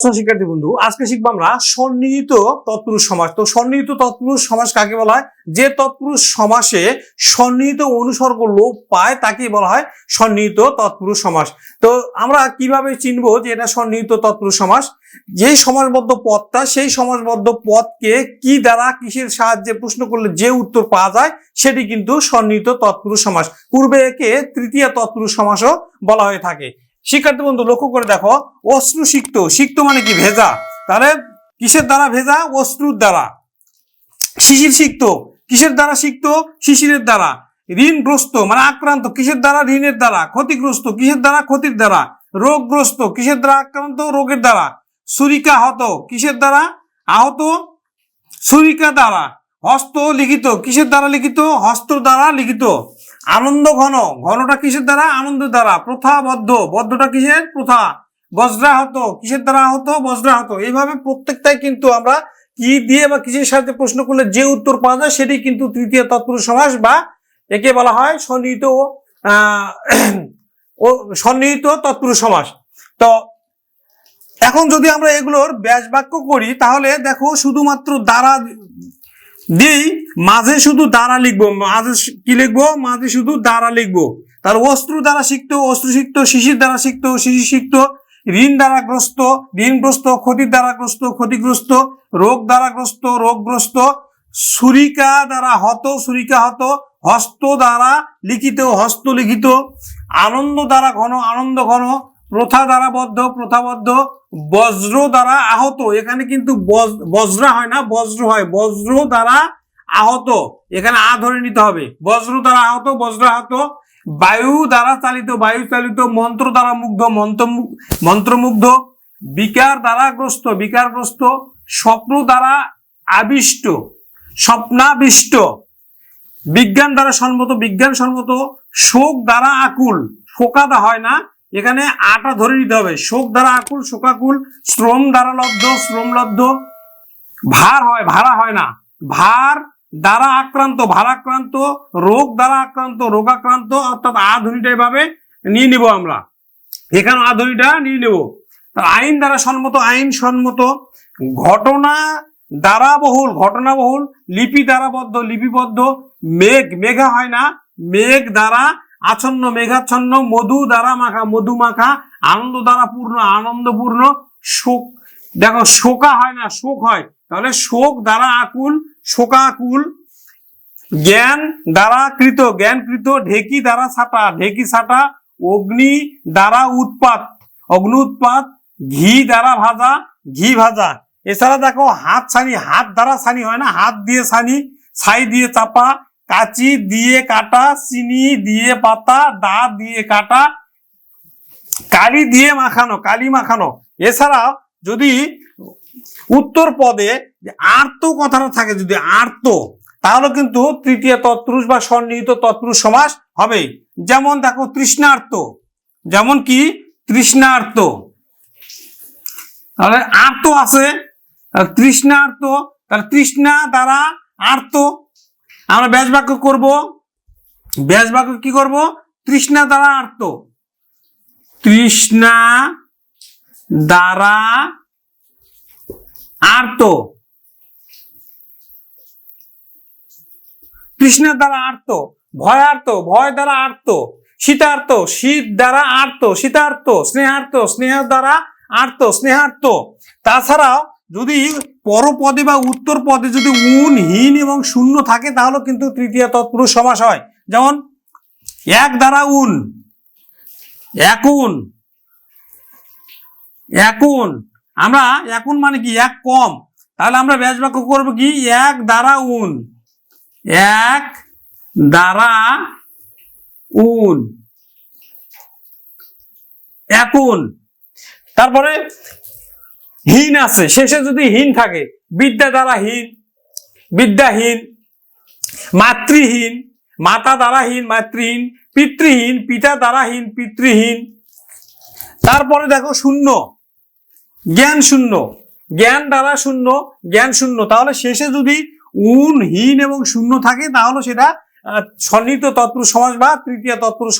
শিক্ষার্থী বন্ধু, আজকে শিখব আমরা সন্নিহিত তৎপুরুষ সমাস। তো সন্নিহিত তৎপুরুষ সমাস কাকে বলা হয়? যে তৎপুরুষ সমাসে সন্নিহিত অনুসর্গ লোপ পায় তাকে বলা হয় সন্নিহিত তৎপুরুষ সমাস। তো আমরা কীভাবে চিনবো যে এটা সন্নিহিত তৎপুরুষ সমাস? যেই সমাসবদ্ধ পদটা, সেই সমাসবদ্ধ পদকে কি দ্বারা কিসের সাহায্যে প্রশ্ন করলে যে উত্তর পাওয়া যায়, সেটি কিন্তু সন্নিহিত তৎপুরুষ সমাস। পূর্বে একে তৃতীয় তৎপুরুষ সমাসও বলা হয়ে থাকে। শিক্ষার্থী বন্ধু, লক্ষ্য করে দেখো, অশ্রু সিক্ত। সিক্ত মানে কি? ভেজা। তাহলে কিসের দ্বারা ভেজা? অশ্রুর দ্বারা। শিশির সিক্ত। কিসের দ্বারা সিক্ত? শিশিরের দ্বারা। ঋণগ্রস্ত মানে আক্রান্ত। কিসের দ্বারা? ঋণের দ্বারা। ক্ষতিগ্রস্ত। কিসের দ্বারা? ক্ষতির দ্বারা। রোগগ্রস্ত। কিসের দ্বারা? আক্রান্ত রোগের দ্বারা। সুরিকা হত কিসের দ্বারা? আহত সুরিকা দ্বারা। হস্ত লিখিত কিসের দ্বারা লিখিত? হস্ত দ্বারা লিখিত। আনন্দ ঘন ঘনটা কিসের দ্বারা? আনন্দের দ্বারা। প্রথাবদ্ধ বদ্ধটা কিসের? প্রথা। বজ্রাহত। কিসের দ্বারা আহত? বজ্রাহত। এইভাবে প্রত্যেকটাই কিন্তু আমরা কি দিয়ে বা কিসের সাথে প্রশ্ন করলে যে উত্তর পাওয়া যায় সেটি কিন্তু তৃতীয় তৎপুরুষ সমাস বা একে বলা হয় সন্নিহিত ও, সন্নিহিত তৎপুরুষ সমাস। তো এখন যদি আমরা এগুলোর ব্যাস বাক্য করি তাহলে দেখো শুধুমাত্র দ্বারা দিই মাঝে শুধু দ্বারা লিখব, মাঝে কি লিখব? মাঝে শুধু দ্বারা লিখব। তার অস্ত্র দ্বারা শিখতো অস্ত্র শিখতো শিশির দ্বারা শিখতো শিশির শিখতো ঋণ দ্বারা গ্রস্ত ঋণগ্রস্ত ক্ষতির দ্বারা গ্রস্ত, ক্ষতিগ্রস্ত, রোগ দ্বারা গ্রস্ত রোগগ্রস্ত সুরিকা দ্বারা হত, সুরিকা হত, হস্ত দ্বারা লিখিত, হস্ত লিখিত, আনন্দ দ্বারা ঘন, আনন্দ ঘন, প্রথা দ্বারা বদ্ধ প্রথাবদ্ধ বজ্র দ্বারা আহত। এখানে কিন্তু বজ- বজ্রা হয় না, বজ্র হয়। বজ্র দ্বারা আহত, এখানে আ ধরে নিতে হবে। বজ্র দ্বারা আহত, বজ্র আহত, বায়ু দ্বারা চালিত, বায়ু চালিত, মন্ত্র দ্বারা মুগ্ধ, মন্ত্র মন্ত্রমুগ্ধ বিকার দ্বারা গ্রস্ত বিকারগ্রস্ত স্বপ্ন দ্বারা আবিষ্ট, স্বপ্নাবিষ্ট, বিজ্ঞান দ্বারা সম্মত, বিজ্ঞান সম্মত, শোক দ্বারা আকুল, শোকাদা হয় না। এখানে আটা ধরে নিতে হবে। শোক দ্বারা আকুল, শোকাকুল, শ্রম দ্বারা লব্ধ শ্রমলব্ধ ভার হয় ভাড়া হয় না। ভার দ্বারা আক্রান্ত, ভারাক্রান্ত, রোগ দ্বারা আক্রান্ত, রোগাক্রান্ত, অর্থাৎ আধুনিটা এভাবে নিয়ে নিব আমরা। এখানে আধুনিটা নিয়ে নেব। আইন দ্বারা সম্মত, আইন সম্মত, ঘটনা দ্বারা বহুল, ঘটনা বহুল, লিপি দ্বারাবদ্ধ লিপিবদ্ধ, মেঘ, মেঘা হয় না, মেঘ দ্বারা আচ্ছন্ন, মেঘাচ্ছন্ন, মধু দ্বারা মাখা, মধু মাখা, আনন্দ দ্বারা পূর্ণ, আনন্দপূর্ণ, শোক দেখো শোকা হয় না, শোক হয়। তাহলে শোক দ্বারা আকুল, শোকাকুল। জ্ঞান দ্বারা কৃত জ্ঞানকৃত ঢেকি দ্বারা ছাটা, ঢেকি ছাটা, অগ্নি দ্বারা উৎপাত। অগ্নি উৎপাত, ঘি দ্বারা ভাজা, ঘি ভাজা। এছাড়া দেখো হাত ছানি, হাত দ্বারা ছানি হয় না, হাত দিয়ে ছানি, ছাই দিয়ে চাপা, কাঁচি দিয়ে কাটা, চিনি দিয়ে পাতা, দা দিয়ে কাটা, কালি দিয়ে মাখানো, কালি মাখানো। এছাড়াও যদি উত্তর পদে আর্ত কথাটা থাকে, যদি আর্ত, তাহলে কিন্তু তৃতীয় তৎপুরুষ বা সন্নিহিত তৎপুরুষ সমাস হবে। যেমন দেখো, তৃষ্ণার্ত। যেমন কি? তৃষ্ণার্ত। তাহলে আর্ত আছে তৃষ্ণার্ত, তাহলে তৃষ্ণা দ্বারা আর্ত। আমরা ব্যাস বাক্য করব। ব্যাস বাক্য কি করব? তৃষ্ণা দ্বারা আর্ত। তৃষ্ণা দ্বারা আর্ত। কৃষ্ণের দ্বারা আর্ত, ভয়ার্ত, ভয় দ্বারা আর্ত, শীতার্ত, শীত দ্বারা আর্ত, শীতার্ত, স্নেহার্ত স্নেহের দ্বারা আর্ত, স্নেহার্ত। তাছাড়াও যদি পরপদে বা উত্তর পদে যদি উন, হীন এবং শূন্য থাকে তাহলে কিন্তু তৃতীয় তৎপুরুষ সমাস হয়। যেমন, এক দ্বারা উন একুন একুন। আমরা এখন মানে কি? এক কম। তাহলে আমরা ব্যাস বাক্য করব কি? এক দ্বারা উন। এক দ্বারা উন। এখন তারপরে হীন আছে। শেষে যদি হীন থাকে, বিদ্যা দ্বারা হীন, বিদ্যাহীন, মাতৃহীন, মাতা দ্বারাহীন মাতৃহীন, পিতৃহীন, পিতা দ্বারাহীন পিতৃহীন। তারপরে দেখো শূন্য। জ্ঞান শূন্য। জ্ঞান দ্বারা শূন্য, জ্ঞান শূন্য। তাহলে শেষে যদি উন, হীন এবং শূন্য থাকে, তাহলে সেটা সন্নিহিত তৎপুরুষ সমাজ বা তৃতীয় তৎপুরুষ